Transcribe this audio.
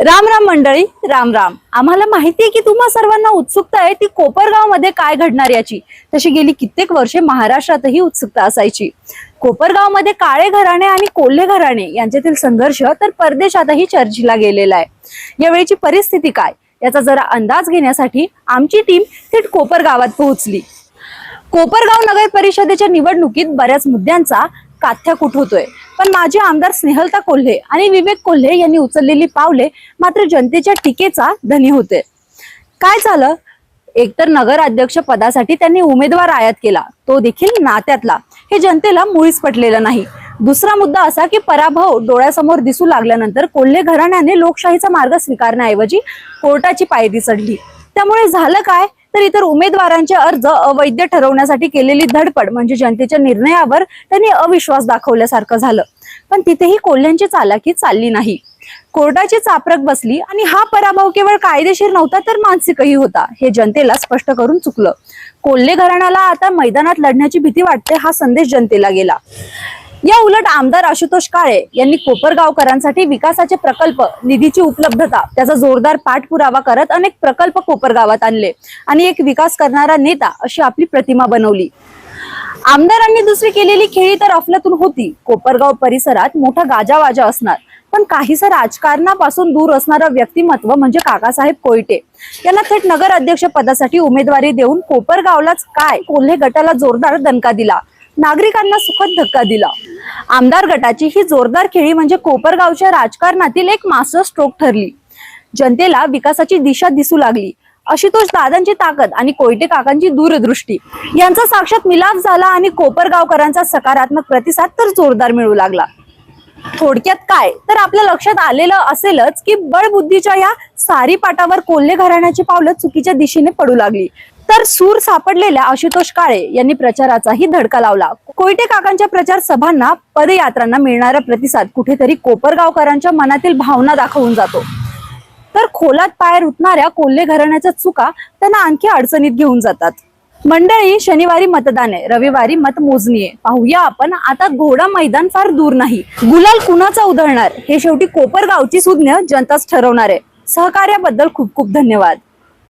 राम राम मंडळी राम राम. आम्हाला माहिती आहे की तुम्हा सर्वांना उत्सुकता आहे ती कोपरगावमध्ये काय घडणार याची. तशी गेली कित्येक वर्षे महाराष्ट्रातही उत्सुकता असायची. कोपरगावमध्ये काळे घराणे आणि कोल्हे घराणे यांच्यातील संघर्ष तर परदेशातही चर्चेला गेलेला आहे. यावेळीची परिस्थिती काय? याचा जरा अंदाज घेण्यासाठी आमची टीम थेट कोपरगावात पोहोचली. कोपरगाव नगर परिषदेच्या निवडणुकीत बऱ्याच मुद्द्यांचा काथ्या होतोय पण माजी आमदार स्नेहलता कोल्हे आणि विवेक कोल्हे यांनी उचललेली पावले मात्र जनतेच्या टीकेचा धनी होते. काय झालं? एकतर नगर अध्यक्ष पदासाठी त्यांनी उमेदवार आयात केला. तो देखील नात्यातला. हे जनतेला मुळीच पटलेलं नाही. दुसरा मुद्दा असा की पराभव डोळ्यासमोर दिसू लागल्यानंतर कोल्हे घराण्याने लोकशाहीचा मार्ग स्वीकारण्याऐवजी कोर्टाची पायरी चढली. त्यामुळे झालं काय? तर इतर उमेदवारांचे अर्ज अवैध ठरवण्यासाठी केलेली धडपड म्हणजे जनतेच्या निर्णयावर त्यांनी अविश्वास दाखवल्यासारखं झालं. पण तिथेही कोल्ह्यांची चालाकी चालली नाही. कोर्टाची चापरक बसली आणि हा पराभव केवळ कायदेशीर नव्हता तर मानसिकही होता हे जनतेला स्पष्ट करून चुकलं. कोल्हे घराण्याला आता मैदानात लढण्याची भीती वाटते हा संदेश जनतेला गेला. या उलट आमदार आशुतोष काळे यांनी कोपरगावकरांसाठी विकासाचे प्रकल्प निधीची उपलब्धता त्याचा जोरदार पाठपुरावा करत अनेक प्रकल्प कोपरगावात आणले आणि एक विकास करणारा नेता अशी आपली प्रतिमा बनवली. आमदारांनी दुसरी केलेली खेळी तर अफलातून होती. कोपरगाव परिसरात मोठा गाजावाजा असणार. पण काहीसं राजकारणापासून दूर असणारं व्यक्तिमत्व म्हणजे काकासाहेब कोयटे. यांना थेट नगर अध्यक्ष पदासाठी उमेदवारी देऊन कोपरगावलाच काय कोल्हे गटाला जोरदार दणका दिला. नागरिकांना सुखद धक्का दिला. आमदार गटाची ही जोरदार खेळी म्हणजे कोपरगावच्या राजकारणातील एक मास्टर स्ट्रोक ठरली. जनतेला विकासाची दिशा दिसू लागली. आशुतोष दादांची ताकद आणि कोयटे काकांची दूरदृष्टी यांचा साक्षात मिलाप झाला आणि कोपरगावकरांचा सकारात्मक प्रतिसाद तर जोरदार मिळू लागला. थोडक्यात काय? तर आपल्या लक्षात आलेलं असेलच की बळबुद्धीच्या या सारी पाटावर कोल्हे घराण्याची पावलं चुकीच्या दिशेने पडू लागली. तर सूर सापडलेल्या आशुतोष काळे यांनी प्रचाराचाही धडका लावला. कोयटे काकांच्या प्रचार सभांना पदयात्रांना मिळणारा प्रतिसाद कुठेतरी कोपरगावकरांच्या मनातील भावना दाखवून जातो. तर खोलात पाय रुतणाऱ्या कोल्हे घराण्याच्या चुका त्यांना आणखी अडचणीत घेऊन जातात. मंडळी शनिवारी मतदान आहे रविवारी मतमोजणी आहे. पाहूया आपण आता घोडा मैदान फार दूर नाही. गुलाल कुणाचा उधळणार? हे शेवटी कोपरगावची सुज्ञ जनताच ठरवणार आहे. सहकार्याबद्दल खूप खूप धन्यवाद.